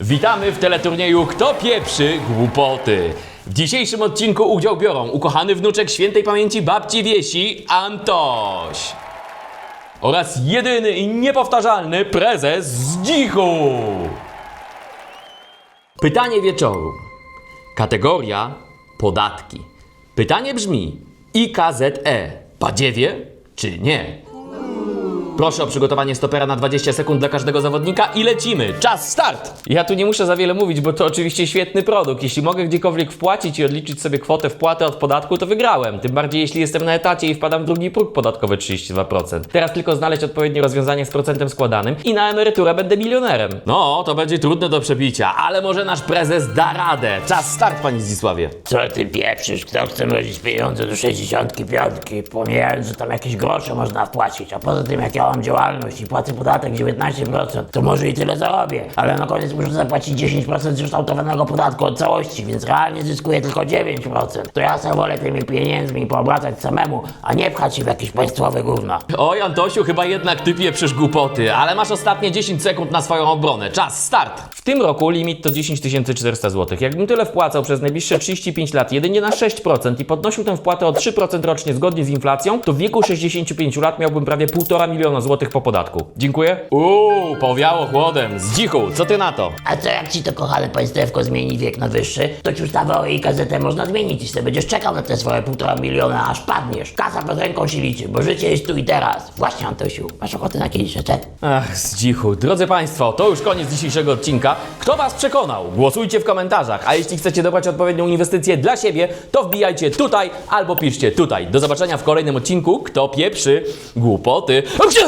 Witamy w teleturnieju Kto pieprzy głupoty. W dzisiejszym odcinku udział biorą ukochany wnuczek świętej pamięci babci Wiesi, Antoś. Oraz jedyny i niepowtarzalny prezes Zdzichu. Pytanie wieczoru. Kategoria podatki. Pytanie brzmi IKZE. Badziewie czy nie? Proszę o przygotowanie stopera na 20 sekund dla każdego zawodnika i lecimy. Czas, start! Ja tu nie muszę za wiele mówić, bo to oczywiście świetny produkt. Jeśli mogę gdziekolwiek wpłacić i odliczyć sobie kwotę wpłaty od podatku, to wygrałem. Tym bardziej jeśli jestem na etacie i wpadam w drugi próg podatkowy 32%. Teraz tylko znaleźć odpowiednie rozwiązanie z procentem składanym i na emeryturę będę milionerem. No, to będzie trudne do przebicia, ale może nasz prezes da radę. Czas, start, panie Zdzisławie. Co ty pieprzysz? Kto chce mrozić pieniądze do 65? Pomijając, że tam jakieś grosze można wpłacić, a poza tym jak mam działalność i płacę podatek 19%, to może i tyle zarobię, ale na koniec muszę zapłacić 10% zrzutowanego podatku od całości, więc realnie zyskuję tylko 9%. To ja sobie wolę tymi pieniędzmi poobracać samemu, a nie pchać się w jakieś państwowe gówna. Oj, Antosiu, chyba jednak ty pieprzysz głupoty, ale masz ostatnie 10 sekund na swoją obronę. Czas, start! W tym roku limit to 10 400 zł. Jakbym tyle wpłacał przez najbliższe 35 lat jedynie na 6% i podnosił tę wpłatę o 3% rocznie zgodnie z inflacją, to w wieku 65 lat miałbym prawie 1,5 miliona złotych po podatku. Dziękuję. Uuu, powiało chłodem. Zdzichu, co ty na to? A co jak ci to kochane państewko zmieni wiek na wyższy, to ci ustawę o jej gazetę można zmienić i sobie będziesz czekał na te swoje półtora miliona, aż padniesz. Kasa pod ręką się liczy, bo życie jest tu i teraz. Właśnie Antosiu, masz ochotę na kiedyś rzeczy? Ach, zdzichu. Drodzy Państwo, to już koniec dzisiejszego odcinka. Kto Was przekonał? Głosujcie w komentarzach, a jeśli chcecie dobrać odpowiednią inwestycję dla siebie, to wbijajcie tutaj albo piszcie tutaj. Do zobaczenia w kolejnym odcinku. Kto pieprzy głupoty? Achia!